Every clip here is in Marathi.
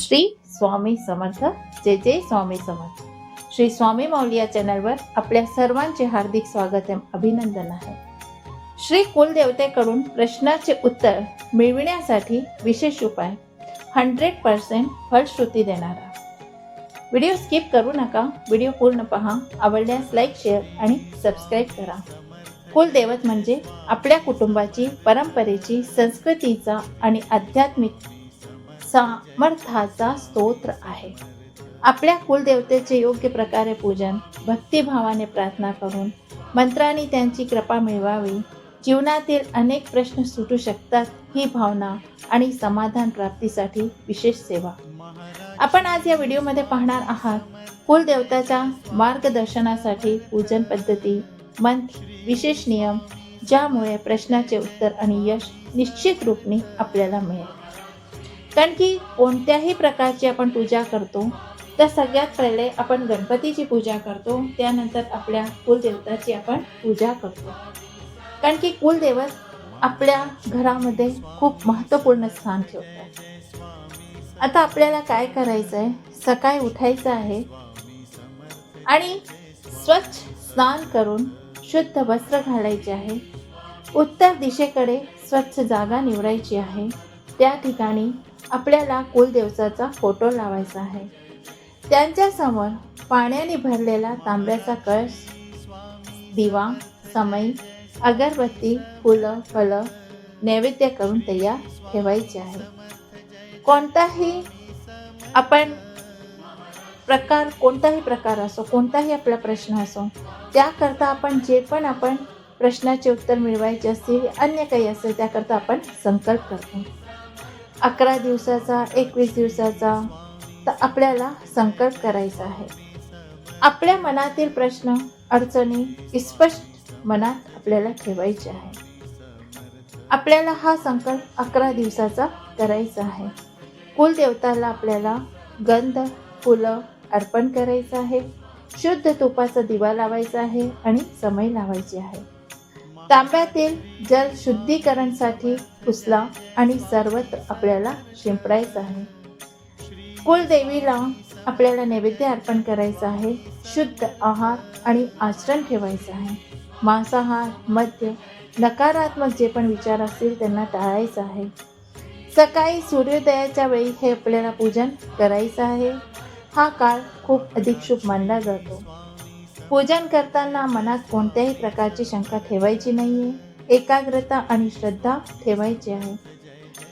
श्री स्वामी समर्थ. जय जय स्वामी समर्थ. श्री स्वामी माऊली या चॅनलवर आपल्या सर्वांचे हार्दिक स्वागत आहे अभिनंदन आहे. श्री कुलदेवतेकडून प्रश्नाचे उत्तर मिळविण्यासाठी विशेष उपाय हंड्रेड पर्सेंट फलश्रुती देणारा. व्हिडिओ स्किप करू नका व्हिडिओ पूर्ण पहा आवडल्यास लाईक शेअर आणि सबस्क्राईब करा. कुलदैवत म्हणजे आपल्या कुटुंबाची परंपरेची संस्कृतीचा आणि आध्यात्मिक सामर्थ्याचा स्तोत्र आहे. आपल्या कुलदेवतेचे योग्य प्रकारे पूजन भक्तिभावाने प्रार्थना करून मंत्रांनी त्यांची कृपा मिळवावी जीवनातील अनेक प्रश्न सुटू शकतात ही भावना आणि समाधान प्राप्तीसाठी विशेष सेवा. आपण आज या व्हिडिओमध्ये पाहणार आहात कुलदेवताच्या मार्गदर्शनासाठी पूजन पद्धती मंत्र विशेष नियम ज्यामुळे प्रश्नाचे उत्तर आणि यश निश्चित रूपने आपल्याला मिळेल. कारण की कोणत्याही प्रकारची आपण पूजा करतो तर सगळ्यात पहिले आपण गणपतीची पूजा करतो त्यानंतर आपल्या कुलदेवताची आपण पूजा करतो. कारण की कुलदेवत आपल्या घरामध्ये खूप महत्त्वपूर्ण स्थान ठेवतात. आता आपल्याला काय करायचं आहे सकाळी उठायचं आहे आणि स्वच्छ स्नान करून शुद्ध वस्त्र घालायचे आहे. उत्तर दिशेकडे स्वच्छ जागा निवडायची आहे. त्या ठिकाणी आपल्याला कुलदेवताचा फोटो लावायचा आहे. त्यांच्यासमोर पाण्याने भरलेला तांब्याचा कळस दिवा समई अगरबत्ती फुलं फलं नैवेद्य करून तयार ठेवायचे आहे. कोणताही आपण प्रकार कोणताही प्रकार असो कोणताही आपला प्रश्न असो त्याकरता आपण जे पण आपण प्रश्नाचे उत्तर मिळवायचे असतील अन्य काही असेल त्याकरता आपण संकल्प करतो. अकरा दिवसाचा एकवीस दिवसाचा तर आपल्याला संकल्प करायचा आहे. आपल्या मनातील प्रश्न अडचणी स्पष्ट मनात आपल्याला ठेवायचे आहे. आपल्याला हा संकल्प अकरा दिवसाचा करायचा आहे. कुलदेवताला आपल्याला गंध फुलं अर्पण करायचं आहे. शुद्ध तुपाचा दिवा लावायचा आहे आणि समय लावायची आहे. तांब्यातील जल शुद्धीकरणसाठी पुसला आणि सर्वत्र आपल्याला शिंपडायचं आहे. कुलदेवीला आपल्याला नैवेद्य अर्पण करायचं आहे. शुद्ध आहार आणि आचरण ठेवायचं आहे. मांसाहार मद्य नकारात्मक जे पण विचार असतील त्यांना टाळायचं आहे. सकाळी सूर्योदयाच्या वेळी हे आपल्याला पूजन करायचं आहे. हा काळ खूप अधिक शुभ मानला जातो. पूजन करताना मनात कोणत्याही प्रकारची शंका ठेवायची नाहीये. एकाग्रता आणि श्रद्धा ठेवायची आहे.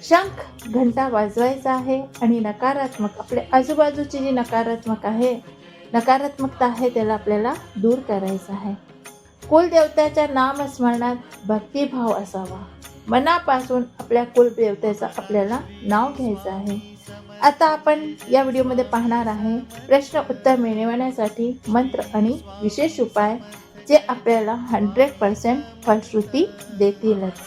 शंख घंटा वाजवायचा आहे आणि नकारात्मक आपल्या आजूबाजूची जी नकारात्मक आहे नकारात्मकता आहे त्याला आपल्याला दूर करायचं आहे. कुलदेवताच्या नामस्मरणात भक्तिभाव असावा. मनापासून आपल्या कुलदेवतेचं आपल्याला नाव घ्यायचं आहे. आता आपण या व्हिडिओमध्ये पाहणार आहे प्रश्न उत्तर मिळवण्यासाठी मंत्र आणि विशेष उपाय जे आपल्याला हंड्रेड पर्सेंट फलश्रुती देतीलच.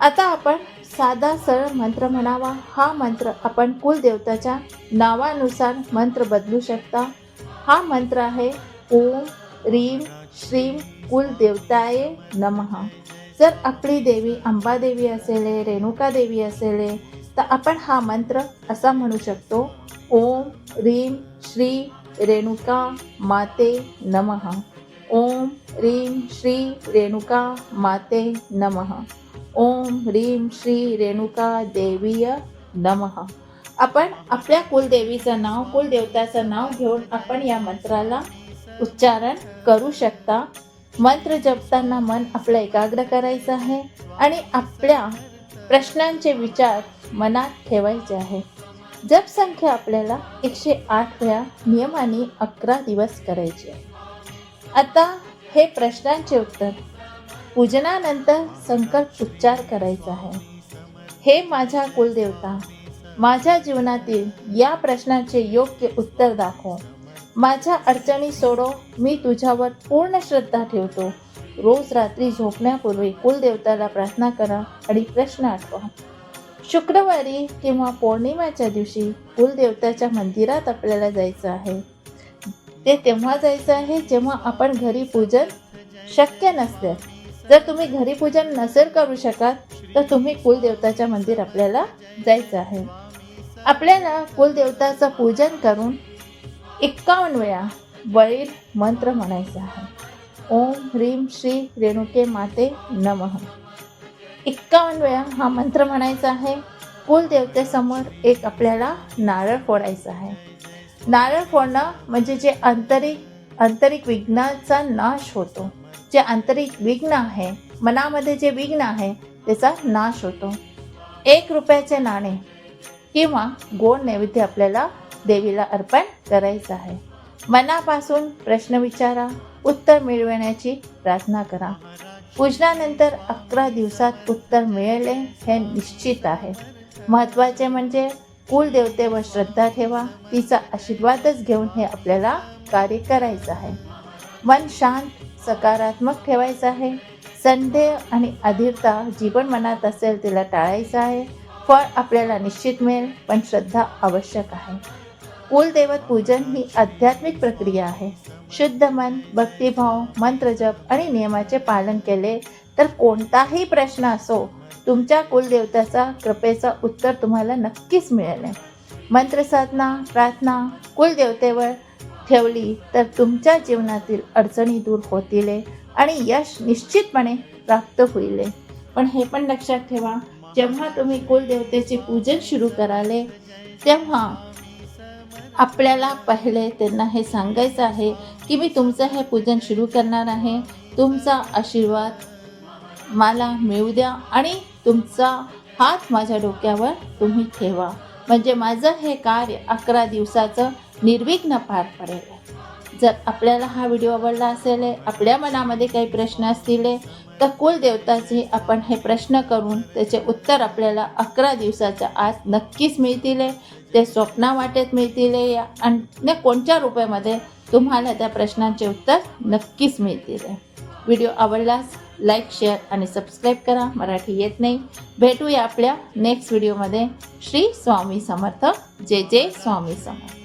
आता आपण साधा सरळ मंत्र म्हणावा. हा मंत्र आपण कुलदेवताच्या नावानुसार मंत्र बदलू शकता. हा मंत्र आहे ओम रीम श्रीम कुलदेवताय नमः. जर आपली देवी अंबादेवी असेल रेणुका देवी असेल तर आपण हा मंत्र असा म्हणू शकतो ओम रीम श्री रेणुका माते नमः. ओम रीम श्री रेणुका माते नमः। ओम ह्रीम श्री रेणुका देवीय नमः। आपण आपल्या कुलदेवीचं नाव कुलदेवताचं नाव घेऊन आपण या मंत्राला उच्चारण करू शकता. मंत्र जपताना मन आपलं एकाग्र करायचं आहे आणि आपल्या प्रश्नांचे विचार मनात ठेवायचे आहे. जप संख्या आपल्याला एकशे आठ वेळा नियमाने अकरा दिवस करायची आहे. आता हे प्रश्नांचे उत्तर. पूजनानंतर संकल्प उच्चार करायचा आहे. हे माझ्या कुलदेवता माझ्या जीवनातील या प्रश्नाचे योग्य उत्तर दाखव. माझ्या अडचणी सोडो मी तुझ्यावर पूर्ण श्रद्धा ठेवतो. रोज रात्री झोपण्यापूर्वी कुलदेवताला प्रार्थना करा आणि प्रश्न आठवा. शुक्रवारी किंवा पौर्णिमेच्या दिवशी कुलदेवताच्या मंदिरात आपल्याला जायचं आहे. ते तेव्हा जायचं आहे जेव्हा आपण घरी पूजन शक्य नसल्यास जर तुम्ही घरी पूजन नसेल करू शकत तर तुम्ही कुलदेवताच्या मंदिर आपल्याला जायचं आहे. आपल्याला कुलदेवताचं पूजन करून एक्कावन्न वेळा बैल मंत्र म्हणायचा आहे. ओम ह्रीम श्री रेणुके माते नमः. एक्कावन्न वेळा हा मंत्र म्हणायचा आहे. कुलदेवतेसमोर एक आपल्याला नारळ फोडायचा आहे. नारळ फोडणं म्हणजे जे आंतरिक आंतरिक विघ्नाचा नाश होतो. जे आंतरिक विघ्न आहे मनामध्ये जे विघ्न आहे त्याचा नाश होतो. एक रुपयाचे नाणे किंवा गोड नैवेद्य आपल्याला देवीला अर्पण करायचं आहे. मनापासून प्रश्न विचारा उत्तर मिळवण्याची प्रार्थना करा. पूजनानंतर अकरा दिवसात उत्तर मिळेल हे निश्चित आहे. महत्त्वाचे म्हणजे कुलदेवतेवर श्रद्धा ठेवा. तिचा आशीर्वादच घेऊन हे आपल्याला कार्य करायचं आहे. मन शांत सकारात्मक ठेवायचं आहे. संदेह आणि अधीरता जीवन मनात असेल तिला टाळायचं आहे. फळ आपल्याला निश्चित मिळेल पण श्रद्धा आवश्यक आहे. कुलदैवत पूजन ही आध्यात्मिक प्रक्रिया आहे. शुद्ध मन भक्तिभाव मंत्रजप आणि नियमाचे पालन केले तर कोणताही प्रश्न असो तुमच्या कुलदेवताचा कृपेचा उत्तर तुम्हाला नक्कीच मिळेल. मंत्रसाधना प्रार्थना कुलदेवतेवर ठेवली तर तुमच्या जीवनातील अडचणी दूर होतील आणि यश निश्चितपणे प्राप्त होईल. पण हे पण लक्षात ठेवा जेव्हा तुम्ही कुलदेवतेचे पूजन सुरू कराले तेव्हा आपल्याला पहिले त्यांना हे सांगायचं आहे की मी तुमचं हे पूजन सुरू करणार आहे. तुमचा आशीर्वाद मला मिळू द्या आणि तुमचा हात माझ्या डोक्यावर तुम्ही ठेवा. म्हणजे माझं हे कार्य अकरा दिवसाचं निर्विघ्न पार पडेल. जर आपल्याला हा व्हिडिओ आवडला असेल आपल्या मनामध्ये काही प्रश्न असतील तर कुलदेवताचे आपण हे प्रश्न करून त्याचे उत्तर आपल्याला अकरा दिवसाच्या आत नक्कीच मिळतील. ते स्वप्ना वाटेत मिळतील या अन्य कोणत्या रुपयामध्ये तुम्हाला त्या प्रश्नांचे उत्तर नक्कीच मिळतील. व्हिडिओ आवडल्यास लाईक शेअर आणि सबस्क्राईब करा. मराठी येत नाही. भेटूया आपल्या नेक्स्ट व्हिडिओमध्ये. श्री स्वामी समर्थ. जय जय स्वामी समर्थ.